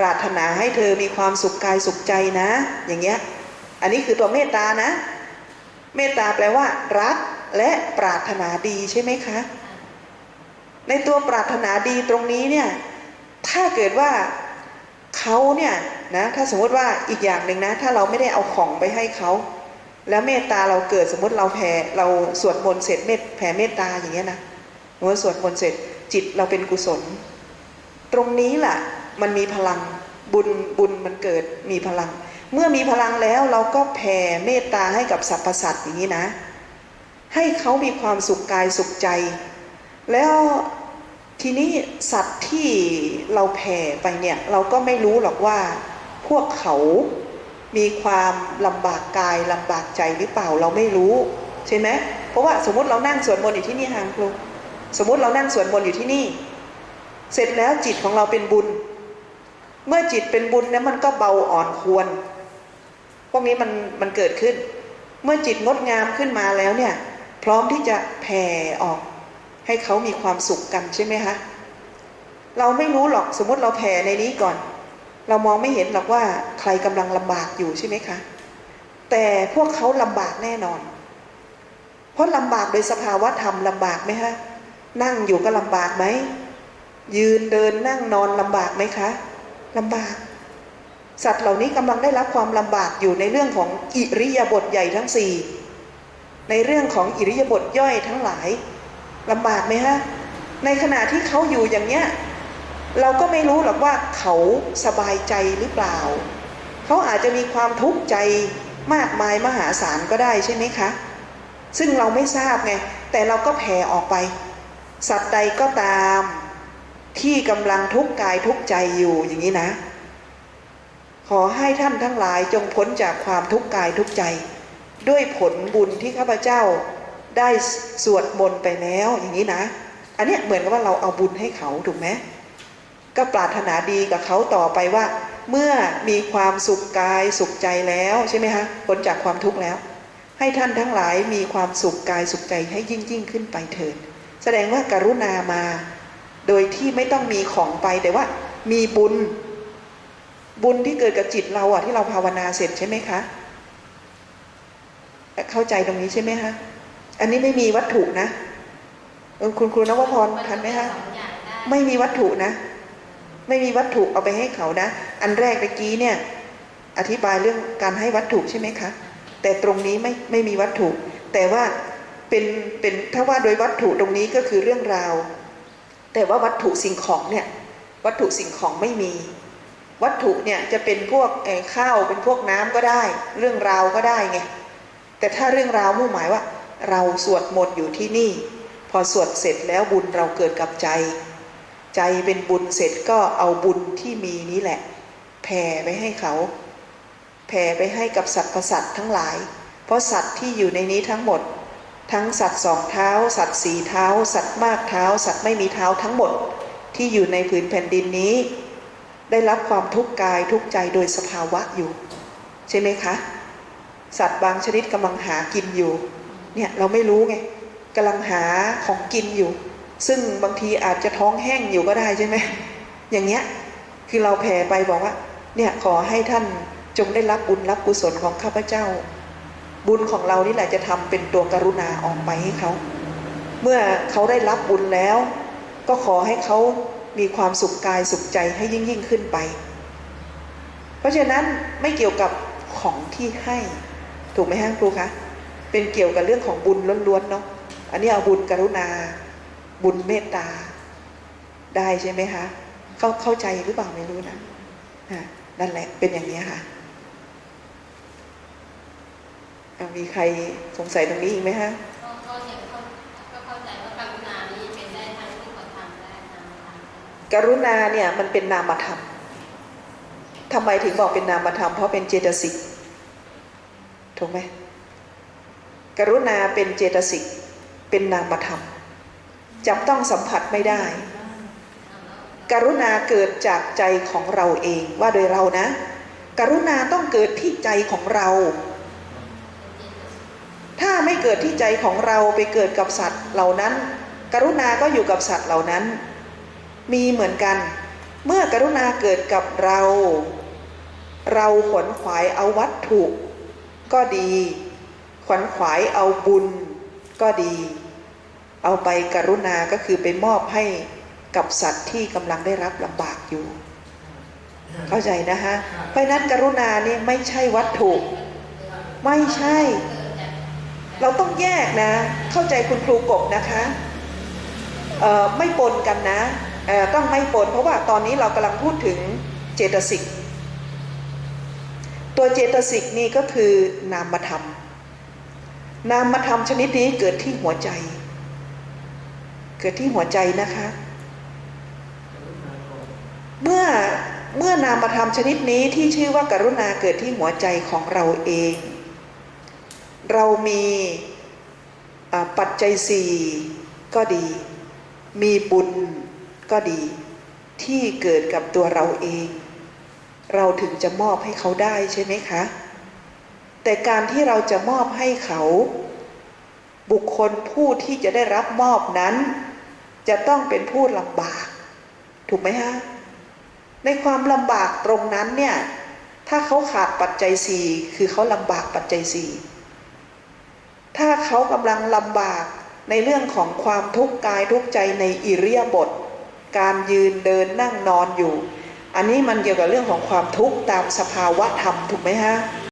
ปรารถนาให้เธอมีความสุขกายสุขใจนะ อย่างเงี้ย อันนี้คือตัวเมตตานะ เมตตาแปลว่า รักและปรารถนาดีใช่ไหมคะ ในตัวปรารถนาดีตรงนี้เนี่ย ถ้าเกิดว่าเขาเนี่ยนะถ้าสมมติว่าอีกอย่างหนึ่งนะ ถ้าเราไม่ได้เอาของไปให้เขา แล้วเมตตาเราเกิดสมมติเราแผ่เราสวดมนต์เสร็จเมตแผ่เมตตาอย่างเงี้ยนะเมื่อสวดมนต์เสร็จจิตเราเป็นกุศล ตรงนี้แหละ มันมีพลังบุญบุญมันเกิดมีพลัง เมื่อมีพลังแล้วเราก็แผ่เมตตาให้กับสรรพสัตว์อย่างนี้นะ ให้เขามีความสุขกายสุขใจ แล้วทีนี้สัตว์ที่เราแผ่ไปเนี่ย เราก็ไม่รู้หรอกว่า พวกเขามีความลำบากกายลำบากใจหรือเปล่าเราไม่รู้ใช่ไหมเพราะว่าสมมติเรานั่งสวดมนต์อยู่ที่นี่ฮางครูสมมติเรานั่งสวดมนต์อยู่ที่นี่ เสร็จแล้วจิตของเราเป็นบุญ เมื่อจิตเป็นบุญเนี่ยมันก็เบาอ่อนควร พวกนี้มันมันเกิดขึ้น เมื่อจิตงดงามขึ้นมาแล้วเนี่ย พร้อมที่จะแผ่ออก ให้เขามีความสุขกันใช่ไหมคะเราไม่รู้หรอกสมมติเราแผ่ในนี้ก่อน เรามองไม่เห็นหรอกว่าใครกำลังลำบากอยู่ใช่ไหมคะ แต่พวกเขาลำบากแน่นอน เพราะลำบากโดยสภาวะธรรมลำบากไหมคะนั่งอยู่ก็ลำบากไหมยืนเดินนั่งนอนลำบากไหมคะ ลำบาก สัตว์เหล่านี้กำลังได้รับความลำบากอยู่ในเรื่องของอิริยาบถใหญ่ทั้งสี่ในเรื่องของอิริยาบถย่อยทั้งหลายลำบากไหมฮะในขณะที่เขาอยู่อย่างเนี้ยเราก็ไม่รู้หรอกว่าเขาสบายใจหรือเปล่า เขาอาจจะมีความทุกข์ใจมากมายมหาศาลก็ได้ใช่ไหมคะ ซึ่งเราไม่ทราบไง แต่เราก็แผ่ออกไป สัตว์ใดก็ตาม ที่กำลังทุกข์กายทุกข์ใจอยู่อย่างนี้นะ ขอให้ท่านทั้งหลายจงพ้นจากความทุกข์กายทุกข์ใจ ด้วยผลบุญที่ข้าพเจ้าได้สวดมนต์ไปแล้วอย่างนี้นะ อันนี้เหมือนกับว่าเราเอาบุญให้เขาถูกไหมก็ปรารถนาดีกับเขาต่อไปว่า เมื่อมีความสุขกายสุขใจแล้วใช่ไหมคะพ้นจากความทุกข์แล้ว ให้ท่านทั้งหลายมีความสุขกายสุขใจให้ยิ่งยิ่งขึ้นไปเถิดแสดงว่าการุณามา โดยที่ไม่ต้องมีของไปแต่ว่ามีบุญ บุญที่เกิดกับจิตเราอะที่เราภาวนาเสร็จใช่ไหมคะ เข้าใจตรงนี้ใช่ไหมคะ อันนี้ไม่มีวัตถุนะคุณครูนวพรทันไหมคะ ไม่มีวัตถุนะ ไม่มีวัตถุเอาไปให้เขานะ อันแรกเมื่อกี้เนี่ย อธิบายเรื่องการให้วัตถุใช่ไหมคะ แต่ตรงนี้ไม่ไม่มีวัตถุ แต่ว่าเป็นเป็นถ้าว่าโดยวัตถุตรงนี้ก็คือเรื่องราว แต่ว่าวัตถุสิ่งของเนี่ยวัตถุสิ่งของไม่มี วัตถุเนี่ยจะเป็นพวกข้าวเป็นพวกน้ำก็ได้ เรื่องราวก็ได้ไงแต่ถ้าเรื่องราวมุ่งหมายว่า เราสวดมนต์อยู่ที่นี่ พอสวดเสร็จแล้วบุญเราเกิดกับใจ ใจเป็นบุญเสร็จก็เอาบุญที่มีนี้แหละแผ่ไปให้เขาแผ่ไปให้กับสัตว์ประสัตว์ทั้งหลาย เพราะสัตว์ที่อยู่ในนี้ทั้งหมด ทั้งสัตว์สองเท้า สัตว์สี่เท้า สัตว์มากเท้า สัตว์ไม่มีเท้าทั้งหมดที่อยู่ในผืนแผ่นดินนี้ ได้รับความทุกข์กายทุกข์ใจโดยสภาวะอยู่ ใช่ไหมคะ สัตว์บางชนิดกำลังหากินอยู่เนี่ยเราไม่รู้ไงกำลังหาของกินอยู่ ซึ่งบางทีอาจจะท้องแห้งอยู่ก็ได้ใช่ไหมอย่างเงี้ยคือเราแผ่ไปบอกว่าเนี่ยขอให้ท่านจงได้รับบุญรับกุศลของข้าพเจ้า บุญของเรานี่แหละจะทำเป็นตัวกรุณาออกไปให้เขา เมื่อเขาได้รับบุญแล้ว ก็ขอให้เขามีความสุขกายสุขใจให้ยิ่งยิ่งขึ้นไป เพราะฉะนั้นไม่เกี่ยวกับของที่ให้ ถูกไหมฮะครูคะ เป็นเกี่ยวกับเรื่องของบุญล้วนๆเนาะ อันนี้เอาบุญกรุณา บุญเมตตา ได้ใช่ไหมคะ เข้าเข้าใจหรือเปล่าไม่รู้นะนั่นแหละเป็นอย่างนี้ค่ะ มีใครสงสัยตรงนี้อีกไหมฮะก็เห็นเขาก็เข้าใจว่าการุณานี้เป็นได้ทั้งที่เขาทำได้นามธรรมกรุณาเนี่ยมันเป็นนามธรรมทำไมถึงบอกเป็นนามธรรมเพราะเป็นเจตสิกถูกไหมกรุณาเป็นเจตสิกเป็นนามธรรมจับต้องสัมผัสไม่ได้ กรุณาเกิดจากใจของเราเองว่าโดยเรานะ กรุณาต้องเกิดที่ใจของเรา ถ้าไม่เกิดที่ใจของเราไปเกิดกับสัตว์เหล่านั้น กรุณาก็อยู่กับสัตว์เหล่านั้น มีเหมือนกัน เมื่อกรุณาเกิดกับเรา เราขวนขวายเอาวัตถุก็ดี ขวนขวายเอาบุญก็ดี เอาไปกรุณาก็คือไปมอบให้กับสัตว์ที่กำลังได้รับลำบากอยู่ เข้าใจนะคะเพราะนั้นกรุณานี่ไม่ใช่วัตถุ ไม่ใช่ เราต้องแยกนะ เข้าใจคุณครูกบนะคะไม่ปนกันนะต้องไม่ปน เพราะว่าตอนนี้เรากำลังพูดถึงเจตสิก ตัวเจตสิกนี่ก็คือนามธรรม นามธรรมชนิดนี้เกิดที่หัวใจ เกิดที่หัวใจนะคะ เมื่อเมื่อนามธรรมชนิดนี้ที่ชื่อว่ากรุณาเกิดที่หัวใจของเราเอง เรามีปัจจัยสี่ก็ดี มีบุญก็ดี ที่เกิดกับตัวเราเอง เราถึงจะมอบให้เขาได้ใช่ไหมคะ แต่การที่เราจะมอบให้เขา บุคคลผู้ที่จะได้รับมอบนั้น จะต้องเป็นผู้ลำบาก ถูกไหมฮะ ในความลำบากตรงนั้นเนี่ย ถ้าเขาขาดปัจจัยสี่คือเขาลำบากปัจจัยสี่ เขากำลังลำบากในเรื่องของความทุกข์กายทุกใจในอิริยาบถการยืนเดินนั่งนอนอยู่ อันนี้มันเกี่ยวกับเรื่องของความทุกข์ตามสภาวะธรรมถูกไหมฮะ